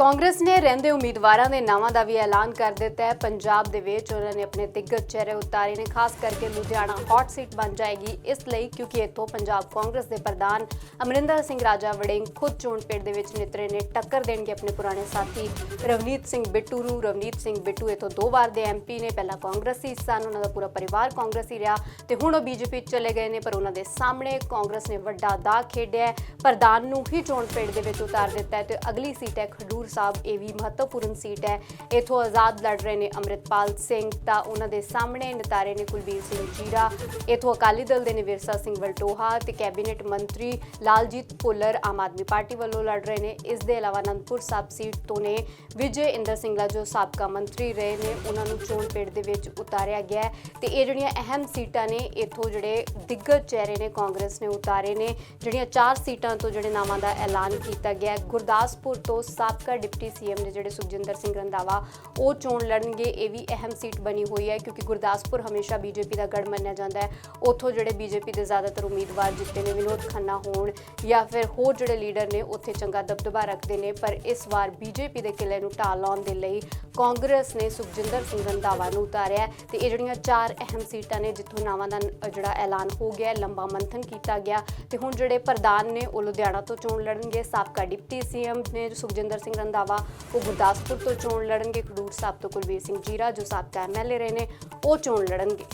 ਕਾਂਗਰਸ ਨੇ ਰਹਿੰਦੇ ਉਮੀਦਵਾਰਾਂ ਦੇ ਨਾਵਾਂ ਦਾ ਵੀ ਐਲਾਨ ਕਰ ਦਿੱਤਾ ਹੈ। ਪੰਜਾਬ ਦੇ ਵਿੱਚ ਉਹਨਾਂ ਨੇ ਆਪਣੇ ਦਿੱਗਜ ਚਿਹਰੇ ਉਤਾਰੇ ਨੇ, ਖਾਸ ਕਰਕੇ ਲੁਧਿਆਣਾ ਹੌਟ ਸੀਟ ਬਣ ਜਾਏਗੀ ਇਸ ਲਈ, ਕਿਉਂਕਿ ਇੱਥੋਂ ਪੰਜਾਬ ਕਾਂਗਰਸ ਦੇ ਪ੍ਰਧਾਨ ਅਮਰਿੰਦਰ ਸਿੰਘ ਰਾਜਾ ਵੜਿੰਗ ਖੁਦ ਚੋਣ ਪੇੜ ਦੇ ਵਿੱਚ ਨਿਤਰੇ ਨੇ ਟੱਕਰ ਦੇਣਗੇ ਆਪਣੇ ਪੁਰਾਣੇ ਸਾਥੀ ਰਵਨੀਤ ਸਿੰਘ ਬਿੱਟੂ ਨੂੰ। ਰਵਨੀਤ ਸਿੰਘ ਬਿੱਟੂ ਇੱਥੋਂ ਦੋ ਵਾਰ ਦੇ ਐਮਪੀ ਨੇ, ਪਹਿਲਾਂ ਕਾਂਗਰਸੀ ਸਨ, ਉਹਨਾਂ ਦਾ ਪੂਰਾ ਪਰਿਵਾਰ ਕਾਂਗਰਸੀ ਰਿਹਾ ਤੇ ਹੁਣ ਉਹ ਬੀਜੇਪੀ ਚਲੇ ਗਏ ਨੇ, ਪਰ ਉਹਨਾਂ ਦੇ ਸਾਹਮਣੇ ਕਾਂਗਰਸ ਨੇ ਵੱਡਾ ਦਾਅ ਖੇਡਿਆ ਪ੍ਰਧਾਨ ਨੂੰ ਹੀ ਚੋਣ ਪੇੜ ਦੇ ਵਿੱਚ ਉਤਾਰ ਦਿੱਤਾ ਹੈ ਤੇ ਅਗਲੀ ਸੀਟ ਹੈ ਖਡੂਰ ਸਾਹਿਬ ਇਹ ਵੀ ਮਹੱਤਵਪੂਰਨ ਸੀਟ ਹੈ। ਇਥੋਂ ਆਜ਼ਾਦ ਲੜ ਰਹੇ ਨੇ ਅੰਮ੍ਰਿਤਪਾਲ ਸਿੰਘ ਤਾਂ ਉਹਨਾਂ ਦੇ ਸਾਹਮਣੇ ਨਤਾਰੇ ਨੇ ਕੁਲਬੀਰ ਸਿੰਘ ਜੀਰਾ, ਇਥੋਂ ਅਕਾਲੀ ਦਲ ਦੇ ਨੇ ਵਿਰਸਾ ਸਿੰਘ ਵਲਟੋਹਾ ਤੇ ਕੈਬਨਿਟ ਮੰਤਰੀ ਲਾਲਜੀਤ ਭੁੱਲਰ ਆਮ ਆਦਮੀ ਪਾਰਟੀ ਵੱਲੋਂ ਲੜ ਰਹੇ ਨੇ। ਇਸ ਦੇ ਇਲਾਵਾ ਅਨੰਦਪੁਰ ਸਾਹਿਬ ਸੀਟ ਤੋਂ ਨੇ ਵਿਜੇ ਇੰਦਰ ਸਿੰਘਲਾ ਜੋ ਸਾਬਕਾ ਮੰਤਰੀ ਰਹੇ ਨੇ, ਉਹਨਾਂ ਨੂੰ ਚੋਣ ਪੇੜ ਦੇ ਵਿੱਚ ਉਤਾਰਿਆ ਗਿਆ ਹੈ ਤੇ ਇਹ ਜਿਹੜੀਆਂ ਅਹਿਮ ਸੀਟਾਂ ਨੇ, ਇਥੋਂ ਜਿਹੜੇ ਦਿੱਗਜ ਚਿਹਰੇ ਨੇ ਕਾਂਗਰਸ ਨੇ ਉਤਾਰੇ ਨੇ, ਜਿਹੜੀਆਂ ਚਾਰ ਸੀਟਾਂ ਤੋਂ ਜਿਹੜੇ ਨਾਵਾਂ ਦਾ ਐਲਾਨ ਕੀਤਾ ਗਿਆ ਗੁਰਦਾਸਪੁਰ ਤੋਂ ਸਾਬਕਾ ਡਿਪਟੀ ਸੀਐਮ ਨੇ ਜਿਹੜੇ ਸੁਖਜਿੰਦਰ ਸਿੰਘ ਰੰਧਾਵਾ, ਉਹ ਚੋਣ ਲੜਨਗੇ, ਇਹ ਵੀ ਅਹਿਮ ਸੀਟ ਬਣੀ ਹੋਈ ਹੈ, ਕਿਉਂਕਿ ਗੁਰਦਾਸਪੁਰ ਹਮੇਸ਼ਾ ਬੀਜੇਪੀ ਦਾ ਗੜ ਮੰਨਿਆ ਜਾਂਦਾ ਹੈ। ਉੱਥੋਂ ਜਿਹੜੇ ਬੀਜੇਪੀ ਦੇ ਜ਼ਿਆਦਾਤਰ ਉਮੀਦਵਾਰ ਜਿੱਤੇ ਨੇ, ਵਿਨੋਦ ਖੰਨਾ ਹੋਣ ਜਾਂ ਫਿਰ ਹੋਰ ਜਿਹੜੇ ਲੀਡਰ ਨੇ, ਉੱਥੇ ਚੰਗਾ ਦਬਦਬਾ ਰੱਖਦੇ ਨੇ, ਪਰ ਇਸ ਵਾਰ ਬੀਜੇਪੀ ਦੇ ਕਿਲੇ ਨੂੰ ਢਾਲ ਲਾਉਣ ਦੇ ਲਈ ਕਾਂਗਰਸ ਨੇ ਸੁਖਜਿੰਦਰ ਸਿੰਘ ਰੰਧਾਵਾ ਨੂੰ ਉਤਾਰਿਆ ਤੇ ਇਹ ਜਿਹੜੀਆਂ ਚਾਰ ਅਹਿਮ ਸੀਟਾਂ ਨੇ, ਜਿੱਥੋਂ ਨਾਵਾਂ ਦਾ ਜਿਹੜਾ ਐਲਾਨ ਹੋ ਗਿਆ, ਲੰਬਾ ਮੰਥਨ ਕੀਤਾ ਗਿਆ, ਤੇ ਹੁਣ ਜਿਹੜੇ ਪ੍ਰਧਾਨ ਨੇ, ਉਹ ਲੁਧਿਆਣਾ ਤੋਂ ਚੋਣ ਲੜਨਗੇ। ਸਾਬਕਾ ਡਿਪਟੀ ਸੀਐਮ ਨੇ ਸੁਖਜਿੰਦਰ ਸਿੰਘ ਰੰਧਾਵਾ ਉਹ ਗੁਰਦਾਸਪੁਰ ਤੋਂ ਚੋਣ ਲੜਨਗੇ। ਖਡੂਰ ਸਾਹਿਬ ਤੋਂ ਕੁਲਵੀਰ ਸਿੰਘ ਜੀਰਾ, ਜੋ ਸਾਬਕਾ ਐਮਐਲਏ ਰਹੇ ਨੇ, ਉਹ ਚੋਣ ਲੜਨਗੇ।